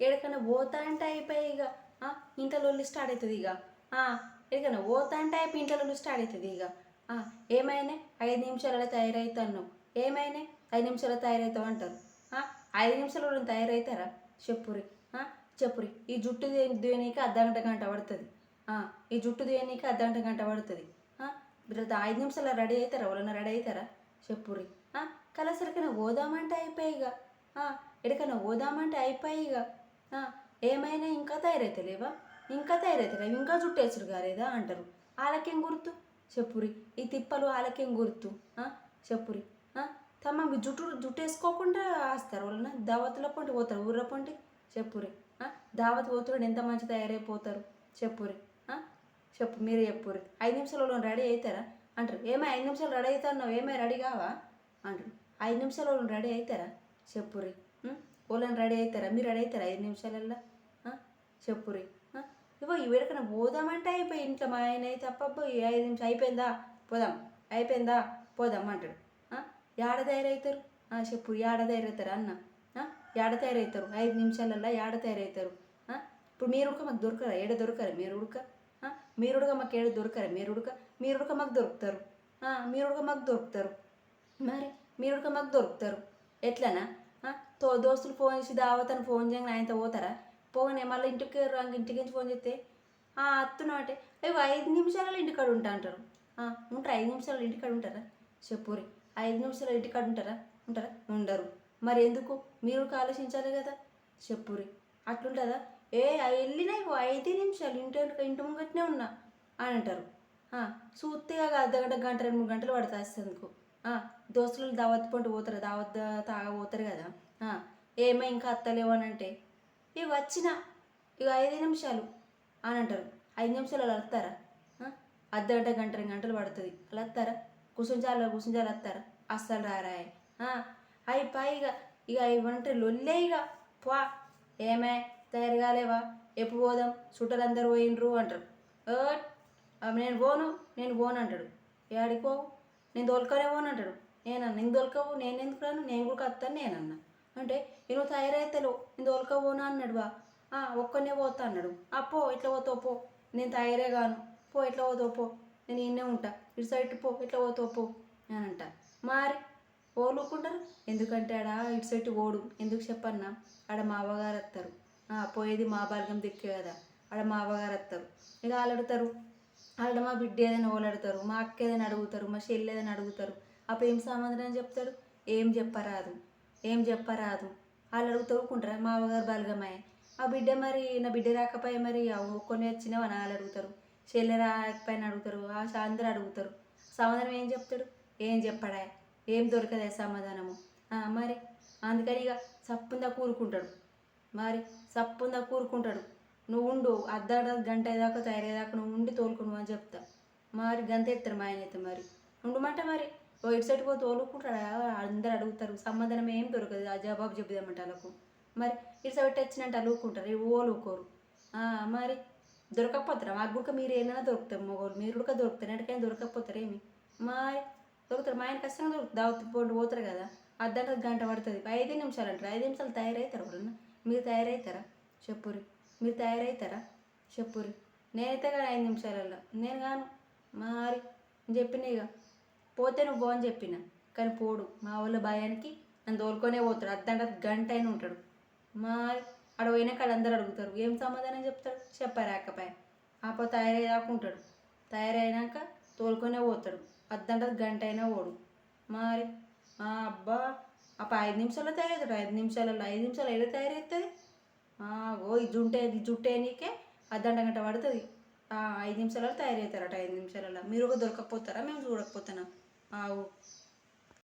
ఎక్కడికైనా పోతా అంటే అయిపోయి ఇక. ఇంట్లో లొల్లి స్టార్ట్ అవుతుంది ఇక. ఎక్కడికైనా పోతా అంటే అయిపోయి ఇంట్లో లొల్లి స్టార్ట్ అవుతుంది ఇక. ఏమైనా? ఐదు నిమిషాలలో తయారవుతాను ఏమైనా? ఐదు నిమిషాలు తయారవుతావు అంటారు. ఐదు నిమిషాలు తయారవుతారా చెప్పురి. చెప్పురి. ఈ జుట్టు దే- దేనికి అర్ధగంట గంట పడుతుంది. ఈ జుట్టు దేనికి అర్ధగంట గంట పడుతుంది. ఆ, ఐదు నిమిషాలు రెడీ అవుతారా? ఎవరైనా రెడీ అవుతారా? చెప్పురి. కలసరికైనా పోదామంటే అయిపోయి ఇక. ఎక్కడికైనా పోదామంటే అయిపోయి ఇక. ఏమైనా ఇంకా తయారైతలేవా? ఇంకా తయారైతలేవా? ఇంకా జుట్టేసుడు గారేదా అంటారు. వాళ్ళకేం గుర్తు? చెప్పురి ఈ తిప్పలు వాళ్ళకేం గుర్తు? చెప్పురి తమ జుట్టు జుట్టు వేసుకోకుండా ఆస్తారు వాళ్ళని. దావత్లో పొంటి పోతారు ఊర్ర పొంటి. చెప్పురి దావత్ పోతున్నాడు ఎంత మంచి తయారైపోతారు? చెప్పురి చెప్పు మీరే చెప్పురి. ఐదు నిమిషాలలో రెడీ అవుతారా అంటారు. ఏమై ఐదు నిమిషాలు రెడీ అవుతాను ఏమై రెడీ కావా? అంటారు. ఐదు నిమిషాలలో రెడీ అవుతారా చెప్పురి వాళ్ళని రెడీ అవుతారా? మీరు రెడీ అవుతారా? ఐదు నిమిషాలల్లో? చెప్పురి ఆ? ఇవిడకన్నా పోదామంటే అయిపోయి ఇంట్లో మా ఆయన అయితే అప్పబ్బో ఈ ఐదు నిమిషం అయిపోయిందా? పోదాం. అయిపోయిందా? పోదాం అంటాడు. ఏడ తయారవుతారు? చెప్పు ఏడ తయారవుతారు అన్న? ఏడ తయారవుతారు? ఐదు నిమిషాలల్లో ఏడ తయారవుతారు? ఇప్పుడు మీరు ఉడక మాకు దొరకరా? ఏడ దొరకరా మీరు ఉడక? మీరు ఉడక మాకు ఏడ దొరకరా? మీరు ఉడక? మీరు ఉడక మాకు దొరుకుతారు. మీరు ఉడక మాకు దొరుకుతారు. మరి మీరు ఉడక మాకు దొరుకుతారు. ఎట్లనా? తో దోస్తులు ఫోన్ చేసి దావతను ఫోన్ చేయగానే ఆయనతో పోతారా? పోగానే మళ్ళీ ఇంటికి రంగ ఇంటికి నుంచి ఫోన్ చేస్తే? "ఆ, అత్తున్నా అంటే ఐదు నిమిషాలలో ఇంటికాడ ఉంటా అంటారు. ఉంటారు ఐదు నిమిషాలు ఇంటికాడ ఉంటారా? చెప్పురి ఐదు నిమిషాలు ఇంటికాడ ఉంటారా? ఉంటారా? ఉండరు. మరి ఎందుకు? మీరు ఆలోచించాలి కదా చెప్పురి. అట్లుంటుందా? ఏ వెళ్ళినా ఐదు నిమిషాలు ఇంటి ఇంటి ముంగట్నే ఉన్నా అని అంటారు. చూస్తే అర్ధ గంట గంట రెండు మూడు గంటలు పడుతుంది అందుకు దోస్తులు దావత్ పంట పోతారు దావత్ తాగ పోతారు కదా. ఏమై ఏమో ఇంకా అత్తలేవు అని అంటే ఇక వచ్చిన ఇక ఐదు నిమిషాలు అని అంటారు. ఐదు నిమిషాలు అలా వస్తారా అర్ధ గంట గంట రెండు గంటలు పడుతుంది. అలా వస్తారా కూర్చుంచాలి కూర్చుంచాలి వస్తారా అస్సలు రారాయ్. అవి పైగా ఇక ఇవ్వంటే లొల్లే ఇక పా ఏమే తయారు కాలేవా? ఎప్పుడు పోదాం? చుట్టాలందరూ పోయినరు అంటారు. నేను పోను నేను పోను అంటాడు. ఏడికి పోవు? నేను దొరకనే పోను అంటాడు. నేనన్నా నేను దొరకవు నేను ఎందుకు రాను? నేను కూడా వస్తాను అన్న అంటే "ఏ నువ్వు తయారైతలేవు నేను దొరకపోనా అన్నాడు బా. "ఆ, ఒక్కనే పోతా అన్నాడు. అప్పో ఇట్లా పోతావు పో. నేను తయారే కాను. పో ఇట్లా పోతావు పో. నేను ఈయనే ఉంటా. ఇటు సైడ్ పో ఇట్లా పోతావు పో. అని అంట. మరి ఓలుకుంటారు? ఎందుకంటే ఆడ ఇటు సైడ్ ఓడు ఎందుకు చెప్పన్నా? ఆడ మా అవ్వగారు వస్తారు "ఆ, పోయేది మా బలగం దిక్కే కదా. ఆడ మా అవ్వగారు వస్తారు ఇక వాళ్ళు అడుగుతారు వాళ్ళు మా బిడ్డ ఏదైనా ఓలాడతారు మా అక్క ఏదైనా అడుగుతారు మా చెల్లి ఏదైనా అడుగుతారు. అప్పుడు ఏం సమాధానం చెప్తాడు? ఏం చెప్పరాదు ఏం చెప్పరాదు. వాళ్ళు అడుగుతూ ఊరుకుంటారా? మా అవగారు బలగమాయ ఆ బిడ్డ మరి నా బిడ్డ రాకపోయి మరి కొన్ని వచ్చినావు అని వాళ్ళు అడుగుతారు. చెల్లె రాకపోయినా అడుగుతారు ఆ అందరూ అడుగుతారు. సమాధానం ఏం చెప్తాడు? ఏం చెప్పడా? ఏం దొరకదే సమాధానము? మరి అందుకని ఇక సప్పుందా కూరుకుంటాడు. మరి సప్పుందా కూరుకుంటాడు? నువ్వు ఉండు అర్ధ గంట దాకా తయారయ్యేదాకా నువ్వు ఉండి తోలుకును అని చెప్తా. మరి గంత ఎత్తారు మా ఆయన అయితే మరి. ఉండమంటే మరి. ఓ ఇటు సైడ్ పోతే తోలుకుంటాడా? అందరు అడుగుతారు. సమాధానం ఏం దొరకదు. ఆ జవాబు చెబుదామంటే వాళ్ళకు. మరి ఇటు సైడ్ వచ్చినట్టు అలుగుకుంటారు ఇవి ఓలుకోరు మరి దొరకకపోతారా? మాకు కూడా మీరు ఏమైనా దొరుకుతారు మగవాళ్ళు మీరు కూడా దొరుకుతారు. ఎక్కడికైనా దొరకకపోతారు ఏమి? మరి దొరుకుతారు. మా ఆయన కష్టంగా దొరుకుతుంది పోండి పోతారు కదా. అర్ధ గంట పడుతుంది. ఐదు నిమిషాలు అంటారు. ఐదు నిమిషాలు తయారవుతారు ఎవరన్నా? మీరు తయారవుతారా? చెప్పురు మీరు తయారవుతారా చెప్పురి నేనైతే కానీ ఐదు నిమిషాలలో నేను కాను. మరి నేను ఇక పోతే నువ్వు పో అని చెప్పిన. కానీ పోడు. మా వాళ్ళ భయానికి నన్ను తోలుకొనే పోతాడు. అర్ధంట గంట అయిన ఉంటాడు. మరి అక్కడ పోయినాక ఆడ అందరు అడుగుతారు. ఏం సమాధానం చెప్తాడు? చెప్పరాకపోయా ఆపో తయారయ్యేదాకా ఉంటాడు. తయారైనాక తోలుకొనే పోతాడు. అర్ధంట గంట అయినా పోడు. మరి ఆ అబ్బా అప్పుడు ఐదు నిమిషాల్లో తయారవుతాడు ఐదు నిమిషాలలో ఐదు నిమిషాలు ఎలా తయారవుతుంది ఓ ఇది జుంటే ఇది జుట్టే నీకే? అర్ధంట గంట పడుతుంది. ఐదు నిమిషాలలో తయారవుతారట ఐదు నిమిషాలలో. మీరు ఒక దొరకకపోతారా? మేము చూడకపోతున్నాం ఆవు